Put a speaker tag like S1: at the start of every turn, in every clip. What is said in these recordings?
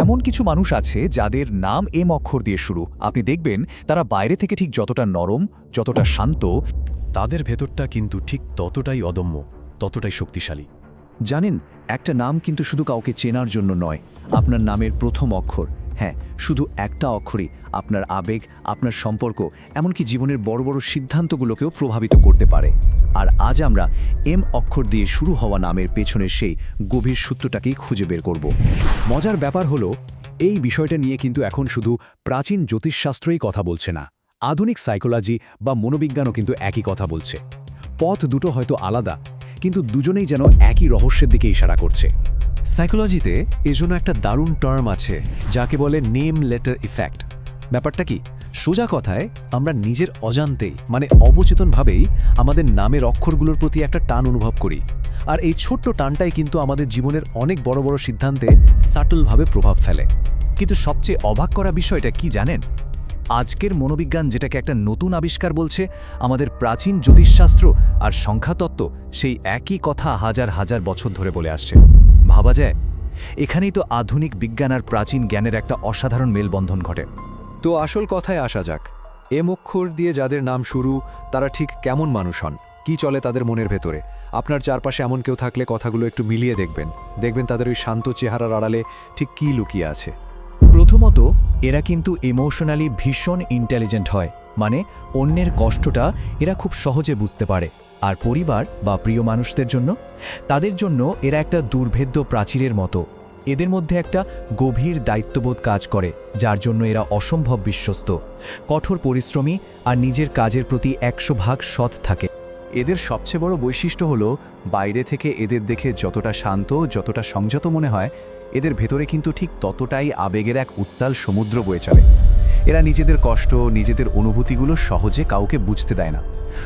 S1: এমন কিছু মানুষ আছে যাদের নাম এম অক্ষর দিয়ে শুরু। আপনি দেখবেন তারা বাইরে থেকে ঠিক যতটা নরম, যতটা শান্ত,
S2: তাদের ভেতরটা কিন্তু ঠিক ততটাই অদম্য, ততটাই শক্তিশালী।
S3: জানেন, একটা নাম কিন্তু শুধু কাউকে চেনার জন্য নয়, আপনার নামের প্রথম অক্ষর। হ্যাঁ শুধু একটা অক্ষরই আপনার আবেগ, আপনার সম্পর্ক, এমনকি জীবনের বড় বড় সিদ্ধান্তগুলোকেও প্রভাবিত করতে পারে। আর আজ আমরা এম অক্ষর দিয়ে শুরু হওয়া নামের পেছনের সেই গভীর সূত্রটাকেই খুঁজে বের করব।
S2: মজার ব্যাপার হলো, এই বিষয়টা নিয়ে কিন্তু এখন শুধু প্রাচীন জ্যোতিষশাস্ত্রই কথা বলছে না। আধুনিক সাইকোলজি বা মনোবিজ্ঞানও কিন্তু একই কথা বলছে। পথ দুটো হয়তো আলাদা, কিন্তু দুজনেই যেন একই রহস্যের দিকে ইশারা করছে। সাইকোলজিতে এজন্য একটা দারুণ টার্ম আছে, যাকে বলে নেম লেটার ইফেক্ট ব্যাপারটা কি? সোজা কথায়, আমরা নিজের অজান্তেই মানে অবচেতনভাবেই আমাদের নামের অক্ষরগুলোর প্রতি একটা টান অনুভব করি। আর এই ছোট্ট টানটাই কিন্তু আমাদের জীবনের অনেক বড় বড় সিদ্ধান্তে সাটলভাবে প্রভাব ফেলে।
S1: কিন্তু সবচেয়ে অবাক করা বিষয়টা কি জানেন? আজকের মনোবিজ্ঞান যেটাকে একটা নতুন আবিষ্কার বলছে, আমাদের প্রাচীন জ্যোতিষশাস্ত্র আর সংখ্যাতত্ত্ব সেই একই কথা হাজার হাজার বছর ধরে বলে আসছে। ভাবা যায়। এখানেই তো আধুনিক বিজ্ঞান আর প্রাচীন জ্ঞানের একটা অসাধারণ মেলবন্ধন ঘটে।
S2: তো আসল কথায় আসা যাক। এম অক্ষর দিয়ে যাদের নাম শুরু, তারা ঠিক কেমন মানুষ হন? কি চলে তাদের মনের ভেতরে? আপনার চারপাশে এমন কেউ থাকলে কথাগুলো একটু মিলিয়ে দেখবেন। দেখবেন তাদের ওই শান্ত চেহারার আড়ালে ঠিক কী লুকিয়ে আছে।
S1: প্রথমত, এরা কিন্তু ইমোশনালি ভীষণ ইন্টেলিজেন্ট হয়। মানে অন্যের কষ্টটা এরা খুব সহজে বুঝতে পারে। আর পরিবার বা প্রিয় মানুষদের জন্য, তাদের জন্য এরা একটা দুর্ভেদ্য প্রাচীরের মতো। এদের মধ্যে একটা গভীর দায়িত্ববোধ কাজ করে, যার জন্য এরা অসম্ভব বিশ্বস্ত। কঠোর পরিশ্রমী আর নিজের কাজের প্রতি একশো ভাগ সৎ থাকে।
S3: এদের সবচেয়ে বড় বৈশিষ্ট্য হলো, বাইরে থেকে এদের দেখে যতটা শান্ত, যতটা সংযত মনে হয়, এদের ভেতরে কিন্তু ঠিক ততটাই আবেগের এক উত্তাল সমুদ্র বয়ে চলে। এরা নিজেদের কষ্ট, নিজেদের অনুভূতিগুলো সহজে কাউকে বুঝতে দেয় না।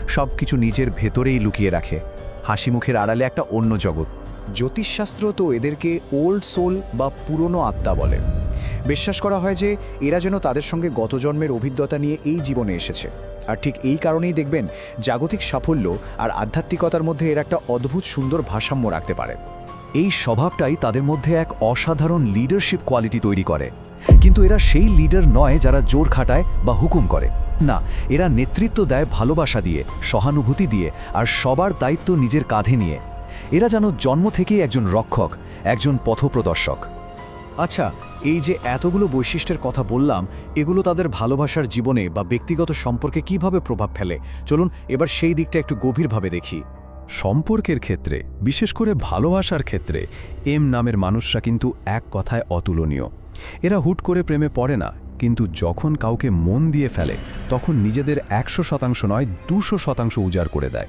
S3: সব কিছু নিজের ভেতরেই লুকিয়ে রাখে। হাসি মুখের আড়ালে একটা অন্য জগৎ। জ্যোতিষশাস্ত্র তো এদেরকে ওল্ড সোল বা পুরনো আত্মা বলে। বিশ্বাস করা হয় যে এরা যেন তাদের সঙ্গে গত জন্মের অভিজ্ঞতা নিয়ে এই জীবনে এসেছে। আর ঠিক এই কারণেই দেখবেন জাগতিক সাফল্য আর আধ্যাত্মিকতার মধ্যে এর একটা অদ্ভুত সুন্দর ভারসাম্য রাখতে পারে।
S1: এই স্বভাবটাই তাদের মধ্যে এক অসাধারণ লিডারশিপ কোয়ালিটি তৈরি করে। কিন্তু এরা সেই লিডার নয় যারা জোর খাটায় বা হুকুম করে। না, এরা নেতৃত্ব দেয় ভালোবাসা দিয়ে, সহানুভূতি দিয়ে আর সবার দায়িত্ব নিজের কাঁধে নিয়ে। এরা যেন জন্ম থেকেই একজন রক্ষক, একজন পথপ্রদর্শক।
S3: আচ্ছা এই যে এতগুলো বৈশিষ্ট্যের কথা বললাম, এগুলো তাদের ভালোবাসার জীবনে বা ব্যক্তিগত সম্পর্কে কীভাবে প্রভাব ফেলে? চলুন, এবার সেই দিকটা একটু গভীরভাবে দেখি।
S2: সম্পর্কের ক্ষেত্রে, বিশেষ করে ভালোবাসার ক্ষেত্রে, এম নামের মানুষরা কিন্তু এক কথায় অতুলনীয়। এরা হুট করে প্রেমে পড়ে না, কিন্তু যখন কাউকে মন দিয়ে ফেলে, তখন নিজেদের একশো শতাংশ নয়, দুশো শতাংশ উজাড় করে দেয়।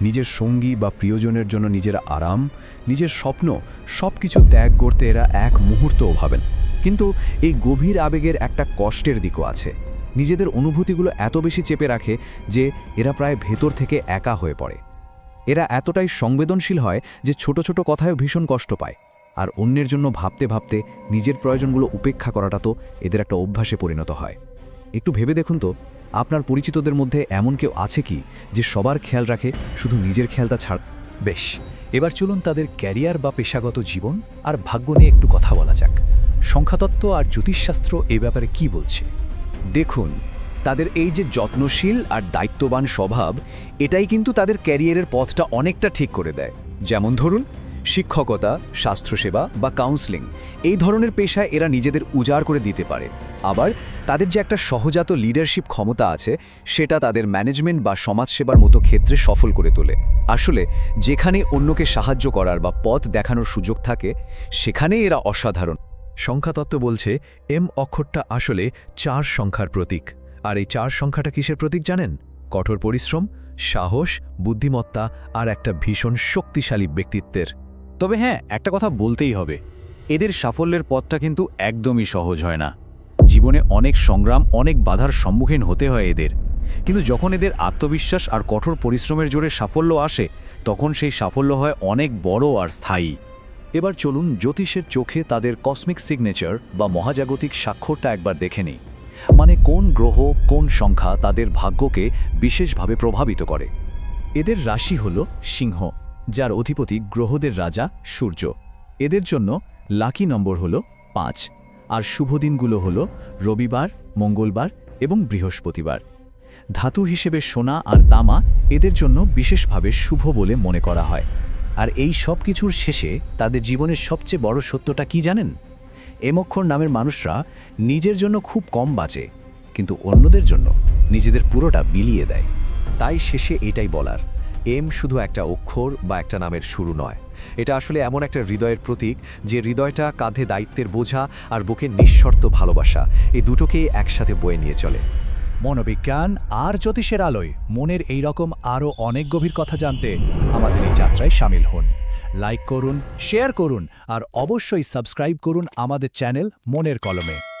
S2: নিজের সঙ্গী বা প্রিয়জনের জন্য নিজের আরাম, নিজের স্বপ্ন সব কিছু ত্যাগ করতে এরা এক মুহূর্তও ভাবেন।
S3: কিন্তু এই গভীর আবেগের একটা কষ্টের দিকও আছে। নিজেদের অনুভূতিগুলো এত বেশি চেপে রাখে যে এরা প্রায় ভেতর থেকে একা হয়ে পড়ে। এরা এতটাই সংবেদনশীল হয় যে ছোট ছোট কথায়ও ভীষণ কষ্ট পায়। আর অন্যের জন্য ভাবতে ভাবতে নিজের প্রয়োজনগুলো উপেক্ষা করাটা তো এদের একটা অভ্যাসে পরিণত হয়। একটু ভেবে দেখুন তো, আপনার পরিচিতদের মধ্যে এমন কেউ আছে কি যে সবার খেয়াল রাখে শুধু নিজের খেয়ালটা ছাড়
S1: বেশ, এবার চলুন তাদের ক্যারিয়ার বা পেশাগত জীবন আর ভাগ্য নিয়ে একটু কথা বলা যাক। সংখ্যাতত্ত্ব আর জ্যোতিষশাস্ত্র এ ব্যাপারে কি বলছে?
S3: দেখুন, তাদের এই যে যত্নশীল আর দায়িত্ববান স্বভাব, এটাই কিন্তু তাদের ক্যারিয়ারের পথটা অনেকটা ঠিক করে দেয়। যেমন ধরুন শিক্ষকতা, স্বাস্থ্যসেবা বা কাউন্সেলিং এই ধরনের পেশায় এরা নিজেদের উজাড় করে দিতে পারে। আবার তাদের যে একটা সহজাত লিডারশিপ ক্ষমতা আছে, সেটা তাদের ম্যানেজমেন্ট বা সমাজসেবার মতো ক্ষেত্রে সফল করে তোলে। আসলে যেখানে অন্যকে সাহায্য করার বা পথ দেখানোর সুযোগ থাকে, সেখানেই এরা অসাধারণ।
S2: সংখ্যাতত্ত্ব বলছে, এম অক্ষরটা আসলে চার সংখ্যার প্রতীক। আর এই চার সংখ্যাটা কিসের প্রতীক জানেন? কঠোর পরিশ্রম, সাহস, বুদ্ধিমত্তা আর একটা ভীষণ শক্তিশালী ব্যক্তিত্বের।
S3: তবে হ্যাঁ একটা কথা বলতেই হবে। এদের সাফল্যের পথটা কিন্তু একদমই সহজ হয় না। জীবনে অনেক সংগ্রাম, অনেক বাধার সম্মুখীন হতে হয় এদের। কিন্তু যখন এদের আত্মবিশ্বাস আর কঠোর পরিশ্রমের জোরে সাফল্য আসে, তখন সেই সাফল্য হয় অনেক বড় আর স্থায়ী।
S1: এবার চলুন জ্যোতিষের চোখে তাদের কসমিক সিগনেচার বা মহাজাগতিক স্বাক্ষরটা একবার দেখে নিই। মানে কোন গ্রহ, কোন সংখ্যা তাদের ভাগ্যকে বিশেষভাবে প্রভাবিত করে? এদের রাশি হল সিংহ। যার অধিপতি গ্রহদের রাজা সূর্য। এদের জন্য লাকি নম্বর হল পাঁচ। আর শুভ দিনগুলো হল রবিবার, মঙ্গলবার এবং বৃহস্পতিবার। ধাতু হিসেবে সোনা আর তামা এদের জন্য বিশেষভাবে শুভ বলে মনে করা হয়।
S2: আর এই সব কিছুর শেষে তাদের জীবনের সবচেয়ে বড় সত্যটা কি জানেন? এমক্ষর নামের মানুষরা নিজের জন্য খুব কম বাঁচে, কিন্তু অন্যদের জন্য নিজেদের পুরোটা বিলিয়ে দেয়। তাই শেষে এটাই বলার। এম শুধু একটা অক্ষর বা একটা নামের শুরু নয়। এটা আসলে এমন একটা হৃদয়ের প্রতীক যে হৃদয়টা কাঁধে দায়িত্বের বোঝা আর বুকে নিঃশর্ত ভালোবাসা। এই দুটোকেই একসাথে বয়ে নিয়ে চলে।
S1: মনোবিজ্ঞান আর জ্যোতিষের আলোয় মনের এই রকম আরও অনেক গভীর কথা জানতে আমাদের এই যাত্রায় সামিল হন। লাইক করুন, শেয়ার করুন আর অবশ্যই সাবস্ক্রাইব করুন আমাদের চ্যানেল মনের কলমে।